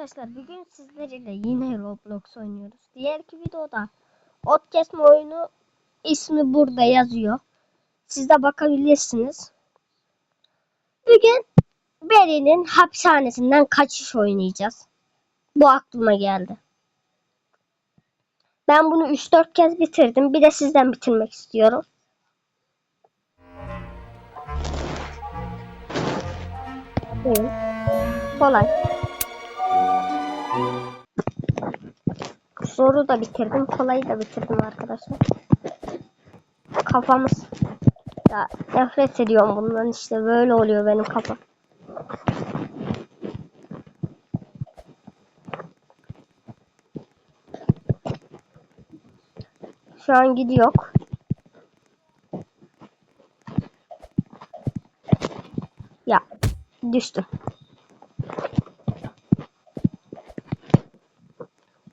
Arkadaşlar bugün sizlerle yine Roblox oynuyoruz. Diğerki videoda ot kesme oyunu ismi burada yazıyor. Siz de bakabilirsiniz. Bugün Beri'nin hapishanesinden kaçış oynayacağız. Bu aklıma geldi. Ben bunu 3-4 kez bitirdim. Bir de sizden bitirmek istiyorum. Buyurun. Kolay. Zoru da bitirdim. Kolayı da bitirdim arkadaşlar. Kafamız. Ya nefret ediyorum bundan işte. Böyle oluyor benim kafam. Şu an gidiyor. Ya düştüm.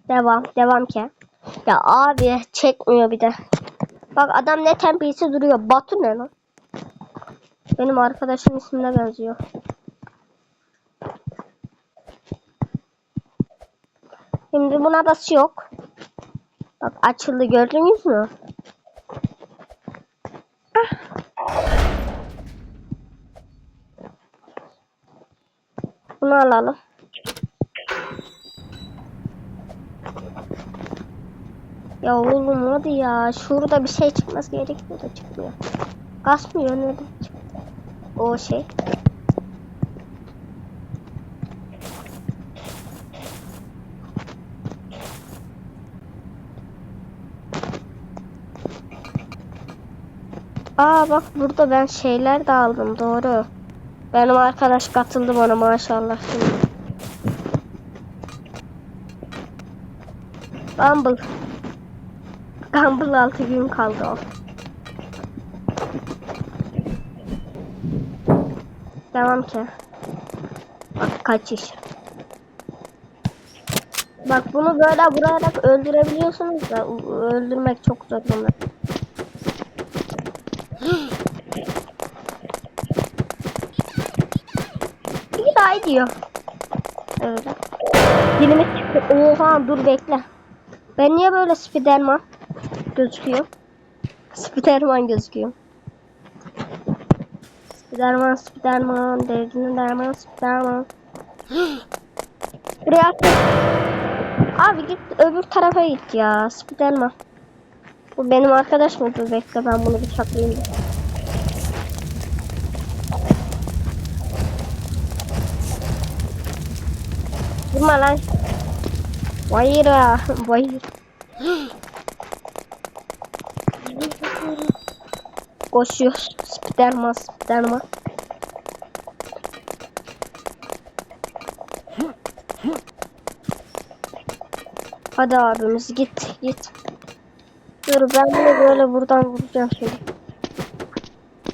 Devam. Devam ki. Ya abi çekmiyor bir de. Bak adam ne tempisi duruyor. Batu ne lan? Benim arkadaşım ismine benziyor. Şimdi buna bas yok. Bak açıldı gördünüz mü? Bunu alalım. Ya oğlum hadi ya. Şurada bir şey çıkması gerekiyor da çıkmıyor. Kasmıyor neden çıktı? O şey. Aa bak burada ben şeyler de aldım doğru. Benim arkadaş katıldı bana maşallah şimdi. Bumble. Bumble 6 gün kaldı. Devam ki. Bak kaçış. Bak bunu böyle vurarak öldürebiliyorsunuz da öldürmek çok zor bunu. İyi diyor. Öyle. Dilimiz çıktı. Oha dur bekle. Ben niye böyle Spiderman gözüküyor? Spiderman gözüküyor. Spiderman, Spiderman, derin derman, Spiderman. At. Abi git öbür tarafa git ya. Spiderman. Bu benim arkadaş mı? Dur bekle ben bunu bıçaklayayım. Durma lan. Hayır ya. Koşuyor. Spiderman, Spiderman. Hadi abimiz git git. Dur ben bunu böyle buradan vuracağım şimdi.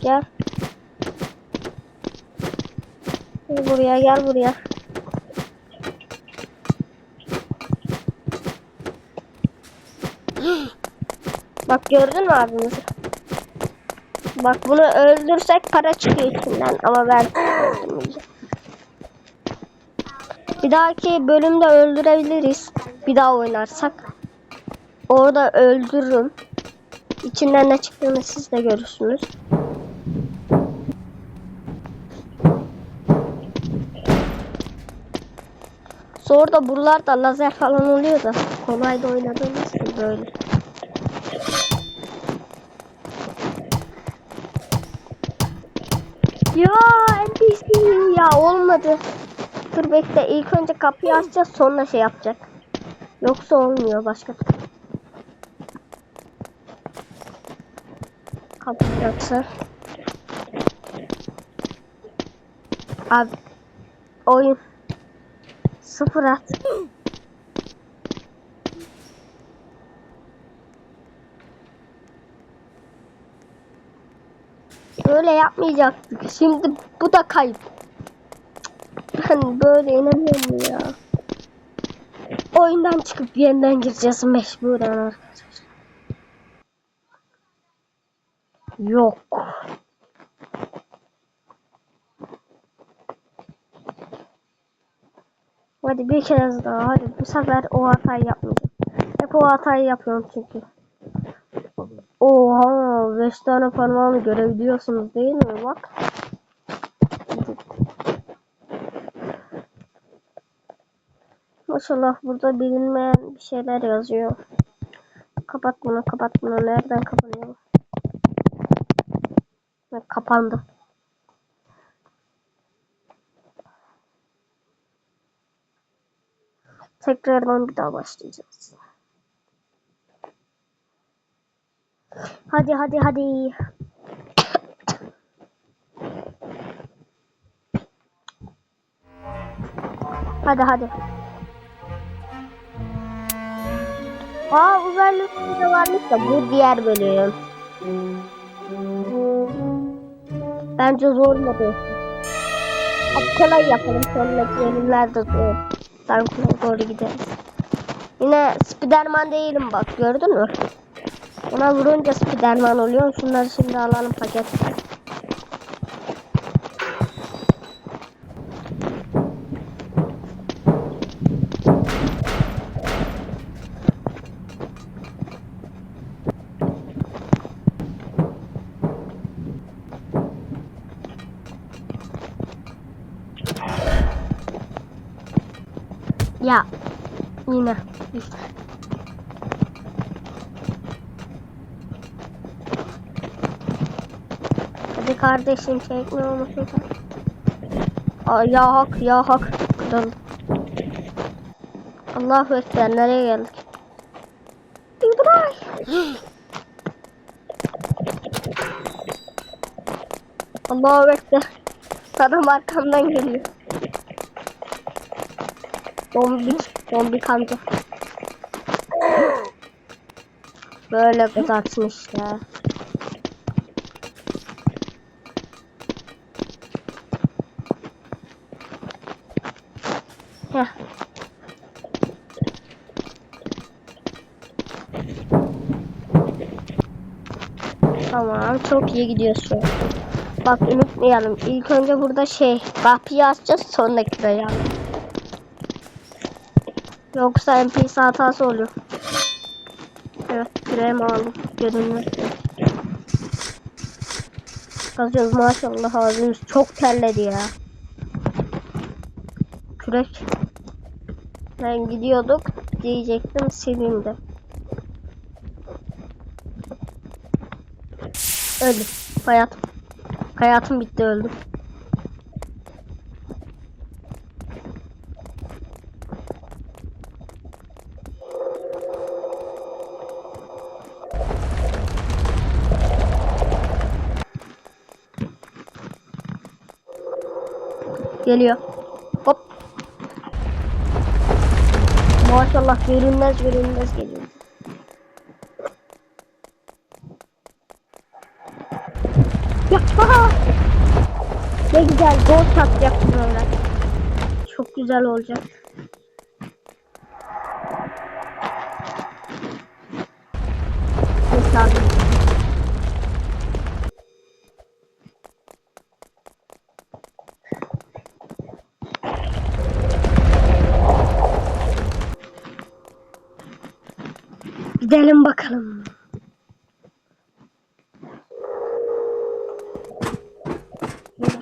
Gel. Gel buraya gel buraya. Bak gördün mü abimizi? Bak bunu öldürsek para çıkıyor içinden ama ben. Bir dahaki bölümde öldürebiliriz. Bir daha oynarsak. Orada öldürürüm. İçinden ne çıktığını siz de görürsünüz. Sonra da buralarda lazer falan oluyor da kolay da oynadığımız için böyle. Ya NPC ya olmadı. Dur bekle ilk önce kapıyı açacağız sonra şey yapacak. Yoksa olmuyor başka. Kapıyı açsa. Abi oyun sıfır at. Böyle yapmayacaktık. Şimdi bu da kayıp. Ben böyle inanıyorum ya. Oyundan çıkıp yeniden gireceğiz mecburen arkadaşlar. Yok. Hadi bir kez daha. Hadi bu sefer o hatayı yapmayacağım. Hep o hatayı yapıyorum çünkü. Oha 5 tane parmağımı görebiliyorsunuz değil mi? Bak. Maşallah burada bilinmeyen bir şeyler yazıyor. Kapat bunu, kapat bunu. Nereden kapanıyor? Kapandı. Tekrardan bir daha başlayacağız. Hadi hadi hadi. Hadi hadi. Aa uzaylı de varmış da bu diğer bölüm. Bence zor mu bu? Hadi kolay yapalım. Sonraki bölümlerde zor. Kolay doğru gideriz. Yine Spiderman değilim bak gördün mü? Ona vurunca Spiderman oluyor. Şunları şimdi alalım paket. Ya yine işte. Hadi kardeşim çekme onu ya hak ya hak. Kırıldı. Allahu nereye geldik? İbrahim. Allahu Ekber. Adam arkamdan geliyor. Dombik, dombik amca. Böyle kızarsın Tamam çok iyi gidiyorsun. Bak unutmayalım. İlk önce burada şey kapıyı açacağız sonra küreyi alalım. Yoksa NPC hatası oluyor. Evet küreği aldım. Görünmez. Kazıyoruz maşallah ağzımız çok terledi ya. Kürek. Ben gidiyorduk diyecektim silindi. Öldüm. Hayatım. Hayatım bitti öldüm. Geliyor. Hop. Maşallah görünmez görünmez geliyor. Güzel gol atacak böyle. Çok güzel olacak. Abi. Gidelim bakalım.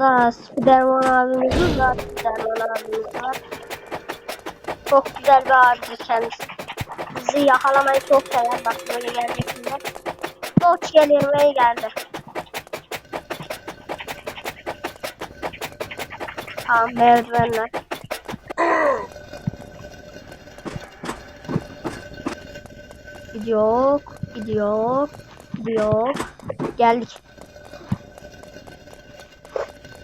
Burada Spiderman abimiz var. Spiderman abimiz var. Çok güzel bir abici kendisi. Bizi yakalamayı çok sever. Bak böyle gelecek şimdi. Doç gelirmeye geldi. Tamam merdivenler. Gidiyor, gidiyor, gidiyor. Geldik.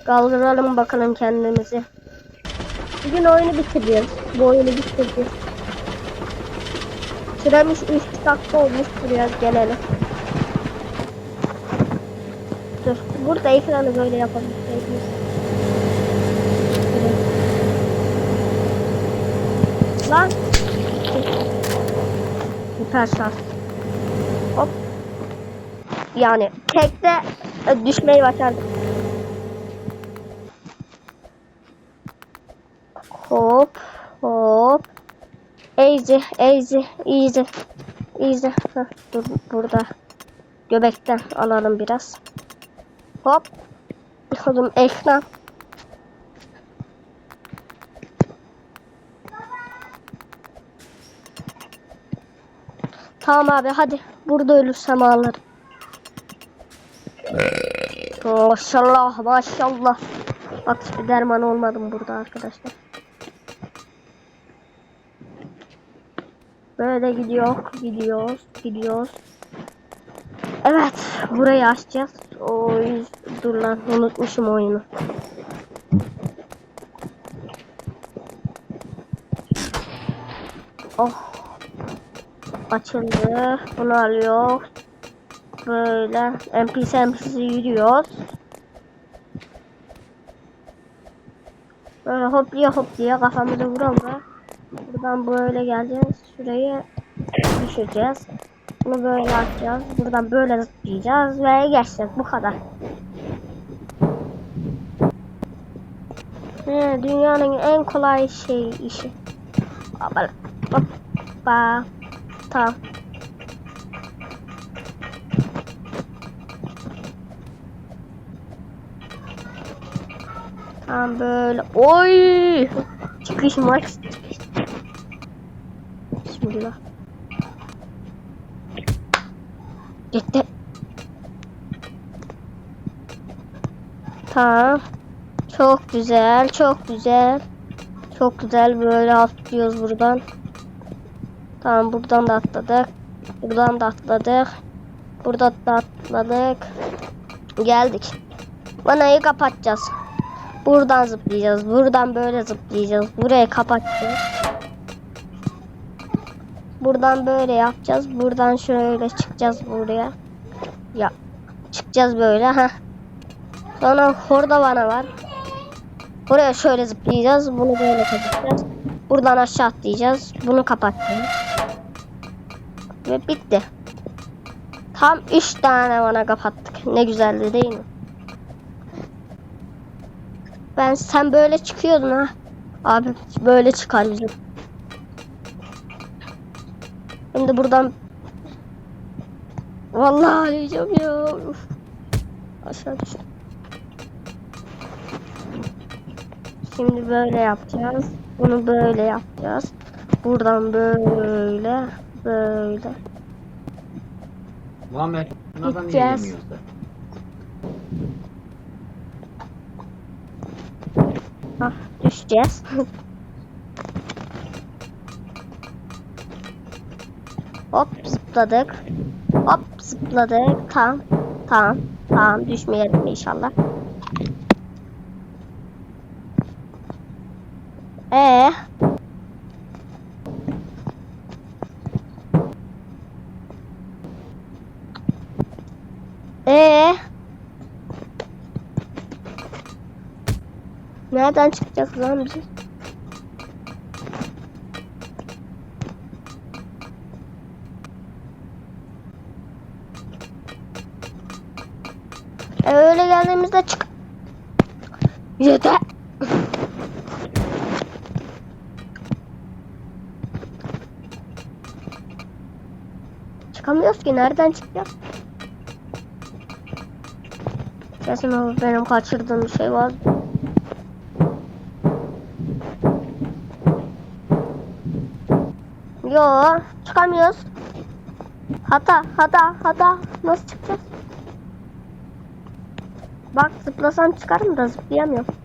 Kaldıralım bakalım kendimizi. Bugün oyunu bitiriyoruz. Bu oyunu bitireceğiz. Süremiz 3 dakika olmuş biraz gelelim. Dur. Burada ekranı böyle yapalım. Lan. Süper şans. Hop. Yani tekte e, düşmeyi başardık. Hop Hop. Easy, easy, easy. Easy. Heh, dur burada. Göbekten alalım biraz. Hop. Oğlum ekran. Tamam abi hadi. Burada ölürsem ağlarım. Maşallah maşallah. Bak derman olmadım burada arkadaşlar. Böyle gidiyor, gidiyoruz, gidiyoruz. Evet, burayı açacağız. O dur lan unutmuşum oyunu. Oh. Açıldı. Bunu alıyor. Böyle NPC NPC yürüyoruz. Böyle hopluya hopluya kafamıza vuralım. Buradan böyle geleceğiz. Şurayı düşüreceğiz. Bunu böyle atacağız. Buradan böyle zıplayacağız ve geçeceğiz. Bu kadar. He, dünyanın en kolay şey işi. Hoppa. Hoppa. Tamam. Tamam böyle. Oy! Çıkış maç. Bismillah. Gitti. Tamam. Çok güzel, çok güzel. Çok güzel böyle atlıyoruz buradan. Tamam buradan da atladık. Buradan da atladık. Burada da atladık. Geldik. Vanayı kapatacağız. Buradan zıplayacağız. Buradan böyle zıplayacağız. Burayı kapatacağız. Buradan böyle yapacağız. Buradan şöyle çıkacağız buraya. Ya çıkacağız böyle ha. Sonra orada vana var. Buraya şöyle zıplayacağız. Bunu böyle kapatacağız. Buradan aşağı atlayacağız. Bunu kapatacağız. Ve bitti. Tam 3 tane vana kapattık. Ne güzeldi değil mi? Ben sen böyle çıkıyordun ha. Abi böyle çıkar bizim. Şimdi buradan Vallahi arayacağım ya. Uf. Aşağı düşün. Şimdi böyle yapacağız. Bunu böyle yapacağız. Buradan böyle böyle. Muhammed bunlardan Gideceğiz. Ah düşeceğiz. Hop zıpladık. Hop zıpladık. Tamam. Tamam. Tamam düşmeyelim inşallah. Ee. Ee. Nereden çıkacağız lan biz? Yeter. Çıkamıyoruz ki nereden çıkacağız? Kesin o benim kaçırdığım şey var. Yo çıkamıyoruz. Hata hata hata nasıl çıkacağız? Bak zıplasam çıkarım da zıplayamıyorum.